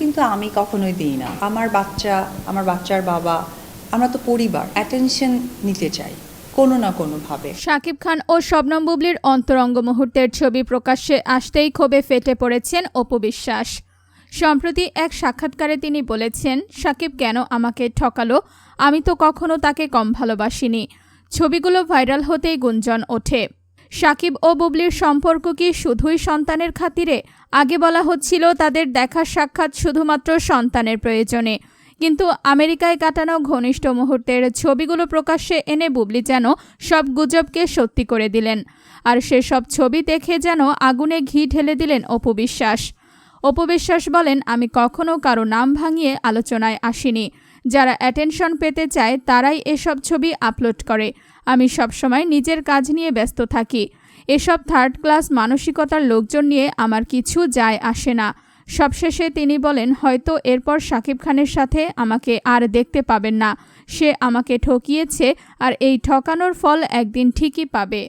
কিন্তু আমি কখনোই দিই না। আমার বাচ্চা, আমার বাচ্চার বাবা, আমরা তো পরিবার অ্যাটেনশন নিতে চাই, কোনো না কোনোভাবে। শাকিব খান ও শবনম বুবলির অন্তরঙ্গ মুহূর্তের ছবি প্রকাশ্যে আসতেই ক্ষোভে ফেটে পড়েছেন অপু বিশ্বাস। সম্প্রতি এক সাক্ষাৎকারে তিনি বলেছেন, শাকিব কেন আমাকে ঠকালো? আমি তো কখনো তাকে কম ভালোবাসিনি। ছবিগুলো ভাইরাল হতেই গুঞ্জন ওঠে। শাকিব ও বুবলির সম্পর্ক কি শুধুই সন্তানের খাতিরে? আগে বলা হচ্ছিল তাদের দেখা সাক্ষাৎ শুধুমাত্র সন্তানের প্রয়োজনে। কিন্তু আমেরিকায় কাটানো ঘনিষ্ঠ মুহূর্তের ছবিগুলো প্রকাশ্যে এনে বুবলি যেন সব গুজবকে সত্যি করে দিলেন। আর সেসব ছবি দেখে যেন আগুনে ঘি ঢেলে দিলেন অপু বিশ্বাস। অপু বিশ্বাস বলেন, আমি কখনো কারও নাম ভাঙিয়ে আলোচনায় আসিনি। যারা অ্যাটেনশন পেতে চায় তারাই এসব ছবি আপলোড করে। আমি সবসময় নিজের কাজ নিয়ে ব্যস্ত থাকি। এসব থার্ড ক্লাস মানসিকতার লোকজন নিয়ে আমার কিছু যায় আসে না। সবশেষে তিনি বলেন, হয়তো এরপর শাকিব খানের সাথে আমাকে আর দেখতে পাবেন না। সে আমাকে ঠকিয়েছে আর এই ঠকানোর ফল একদিন ঠিকই পাবে।